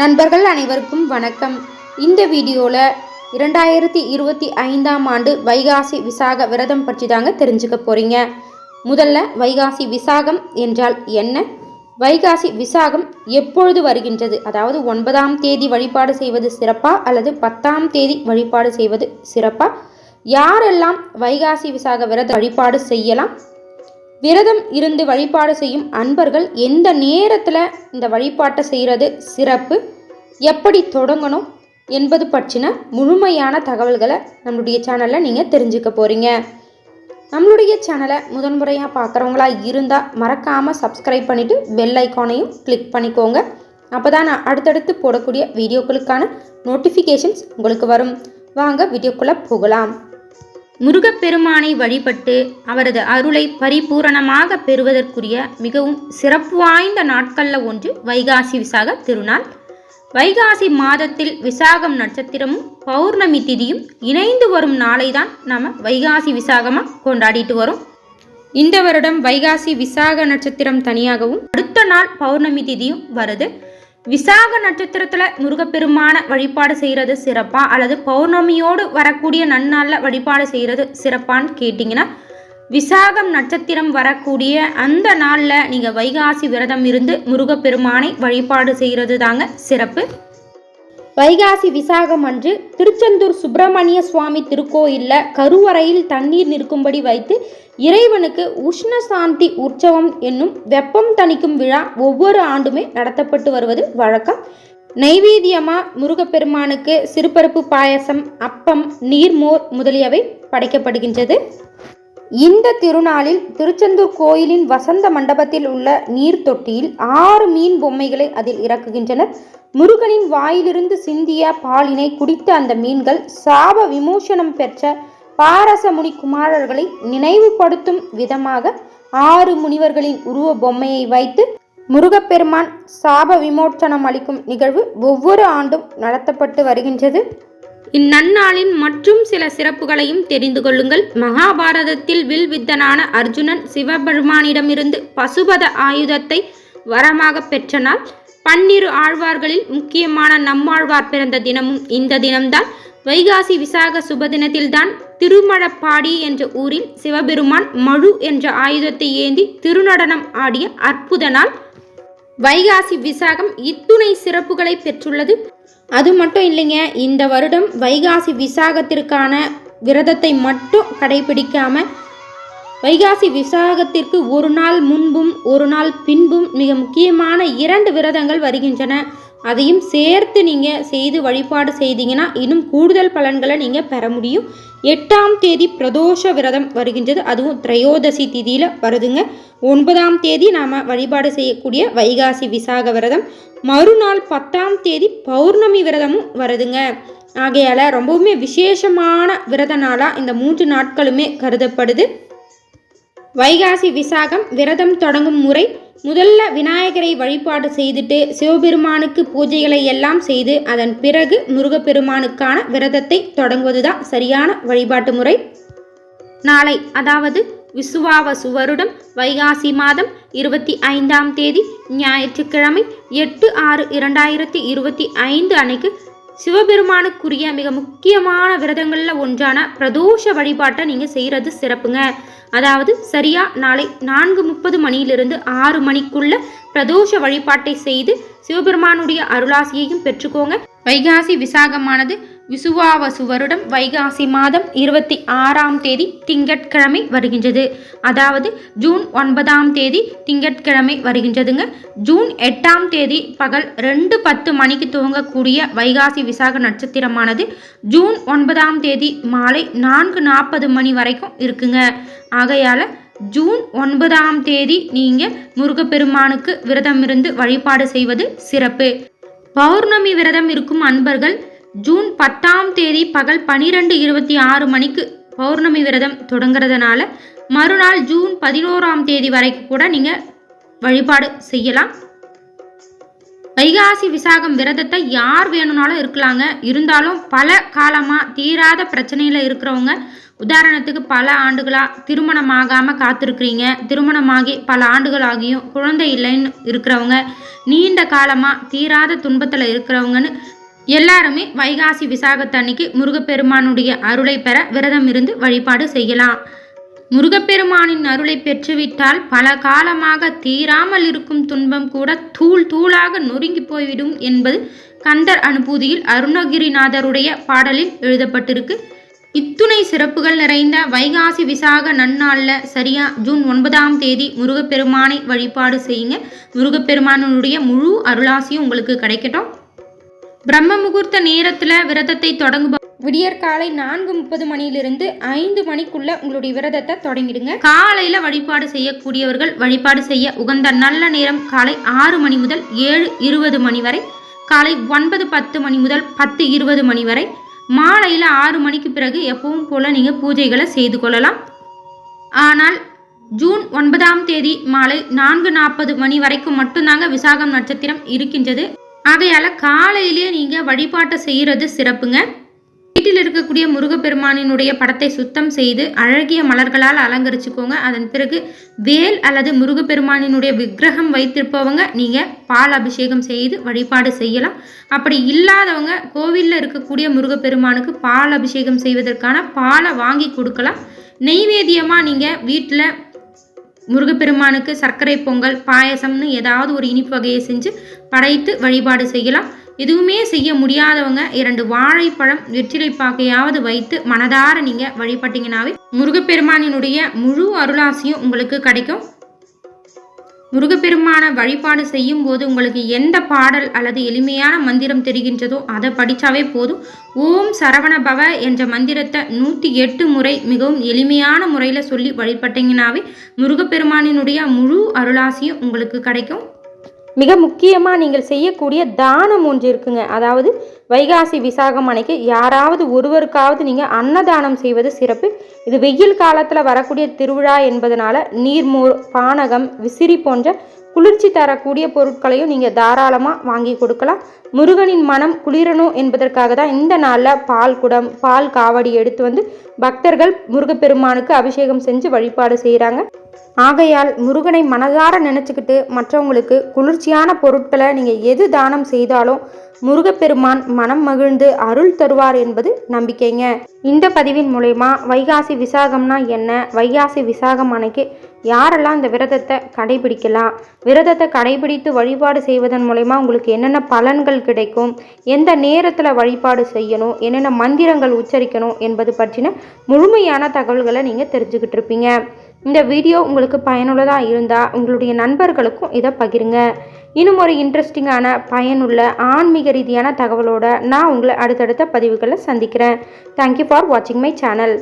நண்பர்கள் அனைவருக்கும் வணக்கம். இந்த வீடியோவில் இரண்டாயிரத்தி இருபத்தி ஐந்தாம் ஆண்டு வைகாசி விசாக விரதம் பற்றி தாங்க தெரிஞ்சுக்க போகிறீங்க முதல்ல வைகாசி விசாகம் என்றால் என்ன? வைகாசி விசாகம் எப்பொழுது வருகின்றது? அதாவது ஒன்பதாம் தேதி வழிபாடு செய்வது சிறப்பா அல்லது பத்தாம் தேதி வழிபாடு செய்வது சிறப்பா? யாரெல்லாம் வைகாசி விசாக விரத வழிபாடு செய்யலாம்? விரதம் இருந்து வழிபாடு செய்யும் அன்பர்கள் எந்த நேரத்தில் இந்த வழிபாட்டை செய்கிறது சிறப்பு எப்படி தொடங்கணும் என்பது பற்றின முழுமையான தகவல்களை நம்மளுடைய சேனலில் நீங்கள் தெரிஞ்சுக்க போகிறீங்க நம்மளுடைய சேனலை முதன்முறையாக பார்க்குறவங்களா இருந்தால் மறக்காமல் சப்ஸ்கிரைப் பண்ணிவிட்டு பெல் ஐக்கானையும் கிளிக் பண்ணிக்கோங்க. அப்போ தான் நான் அடுத்தடுத்து போடக்கூடிய வீடியோக்களுக்கான நோட்டிஃபிகேஷன்ஸ் உங்களுக்கு வரும். வாங்க வீடியோக்குள்ளே போகலாம். முருகப்பெருமானை வழிபட்டு அவரது அருளை பரிபூரணமாக பெறுவதற்குரிய மிகவும் சிறப்பு வாய்ந்த நாட்களில் ஒன்று வைகாசி விசாக திருநாள். வைகாசி மாதத்தில் விசாகம் நட்சத்திரமும் பௌர்ணமி திதியும் இணைந்து வரும் நாளை தான் நாம் வைகாசி விசாகமாக கொண்டாடிட்டு வரோம். இந்த வருடம் வைகாசி விசாக நட்சத்திரம் தனியாகவும் அடுத்த நாள் பௌர்ணமி திதியும் வருது. விசாக நட்சத்திரத்தில் முருகப்பெருமான வழிபாடு செய்கிறது சிறப்பா? அல்லது பௌர்ணமியோடு வரக்கூடிய நன்னாளில் வழிபாடு செய்கிறது சிறப்பான்னு கேட்டிங்கன்னா விசாகம் நட்சத்திரம் வரக்கூடிய அந்த நாளில் நீங்கள் வைகாசி விரதம் இருந்து முருகப்பெருமானை வழிபாடு செய்கிறது தாங்க சிறப்பு. வைகாசி விசாகம் அன்று திருச்செந்தூர் சுப்பிரமணிய சுவாமி திருக்கோயிலில் கருவறையில் தண்ணீர் நிற்கும்படி வைத்து இறைவனுக்கு உஷ்ண சாந்தி உற்சவம் என்னும் வெப்பம் தணிக்கும் விழா ஒவ்வொரு ஆண்டுமே நடத்தப்பட்டு வருவது வழக்கம். நைவேத்தியமாக முருகப்பெருமானுக்கு சிறுபருப்பு பாயசம் அப்பம் நீர்மோர் முதலியவை படைக்கப்படுகின்றது. இந்த திருநாளில் திருச்செந்தூர் கோயிலின் வசந்த மண்டபத்தில் உள்ள நீர் தொட்டியில் ஆறு மீன் பொம்மைகளை அதில் இறக்குகின்றனர். முருகனின் வாயிலிருந்து சிந்திய பாலினை குடித்த அந்த மீன்கள் சாப விமோசனம் பெற்ற பாரசமுனி குமாரர்களை நினைவுபடுத்தும் விதமாக ஆறு முனிவர்களின் உருவ பொம்மையை வைத்து முருகப்பெருமான் சாப விமோச்சனம் அளிக்கும் நிகழ்வு ஒவ்வொரு ஆண்டும் நடத்தப்பட்டு வருகின்றது. இந்நன்னாளின் மற்றும் சில சிறப்புகளையும் தெரிந்து கொள்ளுங்கள். மகாபாரதத்தில் வில் வித்தனான அர்ஜுனன் சிவபெருமானிடமிருந்து பசுபத ஆயுதத்தை வரமாக பெற்ற நாள். பன்னிரு ஆழ்வார்களில் முக்கியமான நம்மாழ்வார் பிறந்த தினமும் இந்த தினம்தான். வைகாசி விசாக சுபதினத்தில்தான் திருமழப்பாடி என்ற ஊரில் சிவபெருமான் மழு என்ற ஆயுதத்தை ஏந்தி திருநடனம் ஆடிய அற்புத நாள். வைகாசி விசாகம் இத்துணை சிறப்புகளை பெற்றுள்ளது. அது மட்டும் இல்லைங்க இந்த வருடம் வைகாசி விசாகத்திற்கான விரதத்தை மட்டும் கடைபிடிக்காம வைகாசி விசாகத்திற்கு ஒரு நாள் முன்பும் ஒரு நாள் பின்பும் மிக முக்கியமான இரண்டு விரதங்கள் வருகின்றன. அதையும் சேர்த்து நீங்கள் செய்து வழிபாடு செய்தீங்கன்னா இன்னும் கூடுதல் பலன்களை நீங்கள் பெற முடியும். எட்டாம் தேதி பிரதோஷ விரதம் வருகின்றது. அதுவும் திரையோதசி திதியில் வருதுங்க. ஒன்பதாம் தேதி நாம் வழிபாடு செய்யக்கூடிய வைகாசி விசாக விரதம். மறுநாள் பத்தாம் தேதி பௌர்ணமி விரதமும் வருதுங்க. ஆகையால் ரொம்பவுமே விசேஷமான விரத நாளாக இந்த மூன்று நாட்களுமே கருதப்படுது. வைகாசி விசாகம் விரதம் தொடங்கும் முறை முதல்ல விநாயகரை வழிபாடு செய்துட்டு சிவபெருமானுக்கு பூஜைகளை எல்லாம் செய்து அதன் பிறகு முருகப்பெருமானுக்கான விரதத்தை தொடங்குவதுதான் சரியான வழிபாட்டு முறை. நாளை அதாவது விசுவாவசு வருடம் வைகாசி மாதம் இருபத்தி ஐந்தாம் தேதி ஞாயிற்றுக்கிழமை எட்டு ஆறு இரண்டாயிரத்தி இருபத்தி ஐந்து அன்னைக்கு சிவபெருமானுக்குரிய மிக முக்கியமான விரதங்களில் ஒன்றான பிரதோஷ வழிபாட்டை நீங்கள் செய்கிறது சிறப்புங்க. அதாவது சரியா நாளை நான்கு முப்பது மணியிலிருந்து ஆறு மணிக்குள்ள பிரதோஷ வழிபாட்டை செய்து சிவபெருமானுடைய அருளாசியையும் பெற்றுக்கோங்க. வைகாசி விசாகமானது விசுவாவசு வருடம் வைகாசி மாதம் இருபத்தி ஆறாம் தேதி திங்கட்கிழமை வருகின்றது. அதாவது ஜூன் ஒன்பதாம் தேதி திங்கட்கிழமை வருகின்றதுங்க. ஜூன் எட்டாம் தேதி பகல் ரெண்டு பத்து மணிக்கு துவங்கக்கூடிய வைகாசி விசாக நட்சத்திரமானது ஜூன் ஒன்பதாம் தேதி மாலை நான்கு நாற்பது மணி வரைக்கும் இருக்குங்க. ஆகையால் ஜூன் ஒன்பதாம் தேதி நீங்கள் முருகப்பெருமானுக்கு விரதம் இருந்து வழிபாடு செய்வது சிறப்பு. பௌர்ணமி விரதம் இருக்கும் அன்பர்கள் ஜூன் பத்தாம் தேதி பகல் பனிரெண்டு இருபத்தி ஆறு மணிக்கு பௌர்ணமி விரதம் தொடங்குறதுனால மறுநாள் ஜூன் பதினோராம் தேதி வரைக்கும் கூட நீங்கள் வழிபாடு செய்யலாம். வைகாசி விசாகம் விரதத்தை யார் வேணும்னாலும் இருக்கலாங்க. இருந்தாலும் பல காலமாக தீராத பிரச்சனையில் இருக்கிறவங்க உதாரணத்துக்கு பல ஆண்டுகளாக திருமணம் ஆகாமல் காத்திருக்கிறீங்க. திருமணமாகி பல ஆண்டுகள் ஆகியும் குழந்தை இல்லைன்னு இருக்கிறவங்க நீண்ட காலமாக தீராத துன்பத்தில் இருக்கிறவங்கன்னு எல்லாருமே வைகாசி விசாகத்தன்னைக்கு முருகப்பெருமானுடைய அருளை பெற விரதம் இருந்து வழிபாடு செய்யலாம். முருகப்பெருமானின் அருளை பெற்றுவிட்டால் பல காலமாக தீராமல் இருக்கும் துன்பம் கூட தூள் தூளாக நொறுங்கி போய்விடும் என்பது கந்தர் அனுபூதியில் அருணகிரிநாதருடைய பாடலில் எழுதப்பட்டிருக்கு. இத்துணை சிறப்புகள் நிறைந்த வைகாசி விசாக நன்னாளில் சரியா ஜூன் ஒன்பதாம் தேதி முருகப்பெருமானை வழிபாடு செய்யுங்க. முருகப்பெருமானுடைய முழு அருளாசியும் உங்களுக்கு கிடைக்கட்டும். பிரம்ம முகூர்த்த நேரத்தில் விரதத்தை தொடங்குப விடியற் காலை நான்கு முப்பது மணியிலிருந்து ஐந்து மணிக்குள்ள உங்களுடைய விரதத்தை தொடங்கிடுங்க. காலையில் வழிபாடு செய்யக்கூடியவர்கள் வழிபாடு செய்ய உகந்த நல்ல நேரம் காலை ஆறு மணி முதல் ஏழு இருபது மணி வரை காலை ஒன்பது பத்து மணி முதல் பத்து இருபது மணி வரை மாலையில் ஆறு மணிக்கு பிறகு எப்பவும் போல் நீங்கள் பூஜைகளை செய்து கொள்ளலாம். ஆனால் ஜூன் ஒன்பதாம் தேதி மாலை நான்கு நாற்பது மணி வரைக்கும் மட்டும்தாங்க விசாகம் நட்சத்திரம் இருக்கின்றது. ஆகையால் காலையிலேயே நீங்கள் வழிபாட்டை செய்கிறது சிறப்புங்க. வீட்டில் இருக்கக்கூடிய முருகப்பெருமானினுடைய படத்தை சுத்தம் செய்து அழகிய மலர்களால் அலங்கரிச்சுக்கோங்க. அதன் பிறகு வேல் அல்லது முருகப்பெருமானினுடைய விக்கிரகம் வைத்திருப்பவங்க நீங்கள் பால் அபிஷேகம் செய்து வழிபாடு செய்யலாம். அப்படி இல்லாதவங்க கோவிலில் இருக்கக்கூடிய முருகப்பெருமானுக்கு பால் அபிஷேகம் செய்வதற்கான பாலை வாங்கி கொடுக்கலாம். நெய்வேத்தியமாக நீங்கள் வீட்டில் முருகப்பெருமானுக்கு சர்க்கரை பொங்கல் பாயசம்னு ஏதாவது ஒரு இனிப்பு வகையை செஞ்சு படைத்து வழிபாடு செய்யலாம். எதுவுமே செய்ய முடியாதவங்க இரண்டு வாழைப்பழம் வெற்றிலை பாக்கையாவது வைத்து மனதார நீங்கள் வழிபட்டீங்கன்னாவே முருகப்பெருமானினுடைய முழு அருளாசியும் உங்களுக்கு கிடைக்கும். முருகப்பெருமான வழிபாடு செய்யும் போது உங்களுக்கு எந்த பாடல் அல்லது எளிமையான மந்திரம் தெரிகின்றதோ அதை படித்தாவே போதும். ஓம் சரவண பவ என்ற மந்திரத்தை நூற்றி எட்டு முறை மிகவும் எளிமையான முறையில் சொல்லி வழிபட்டீங்கன்னாவே முருகப்பெருமானினுடைய முழு அருளாசியும் உங்களுக்கு கிடைக்கும். மிக முக்கியமாக நீங்கள் செய்யக்கூடிய தானம் ஒன்று இருக்குங்க. அதாவது வைகாசி விசாகம் அன்னைக்கு யாராவது ஒருவருக்காவது நீங்கள் அன்னதானம் செய்வது சிறப்பு. இது வெயில் காலத்தில் வரக்கூடிய திருவிழா என்பதனால நீர்மோர் பானகம் விசிறி போன்ற குளிர்ச்சி தரக்கூடிய பொருட்களையும் நீங்கள் தாராளமாக வாங்கி கொடுக்கலாம். முருகனின் மனம் குளிரணும் என்பதற்காக தான் இந்த நாளில் பால் குடம் பால் காவடி எடுத்து வந்து பக்தர்கள் முருகப்பெருமானுக்கு அபிஷேகம் செஞ்சு வழிபாடு செய்கிறாங்க ஆகையால் முருகனை மனதார நினச்சிக்கிட்டு மற்றவங்களுக்கு குளிர்ச்சியான பொருட்களை நீங்கள் எது தானம் செய்தாலும் முருகப்பெருமான் மனம் மகிழ்ந்து அருள் தருவார் என்பது நம்பிக்கைங்க. இந்த பதிவின் மூலயமா வைகாசி விசாகம்னா என்ன? வைகாசி விசாகம் அன்னைக்கு யாரெல்லாம் இந்த விரதத்தை கடைபிடிக்கலாம்? விரதத்தை கடைபிடித்து வழிபாடு செய்வதன் மூலயமா உங்களுக்கு என்னென்ன பலன்கள் கிடைக்கும்? எந்த நேரத்தில் வழிபாடு செய்யணும்? என்னென்ன மந்திரங்கள் உச்சரிக்கணும்? என்பது பற்றின முழுமையான தகவல்களை நீங்கள் தெரிஞ்சுக்கிட்டு இருப்பீங்க இந்த வீடியோ உங்களுக்கு பயனுள்ளதாக இருந்தால் உங்களுடைய நண்பர்களுக்கும் இதை பகிருங்க. இன்னும் ஒரு இன்ட்ரெஸ்டிங்கான பயனுள்ள ஆன்மீக ரீதியான தகவலோடு நான் உங்களை அடுத்தடுத்த பதிவுகளை சந்திக்கிறேன். தேங்க்யூ ஃபார் வாட்சிங் மை சேனல்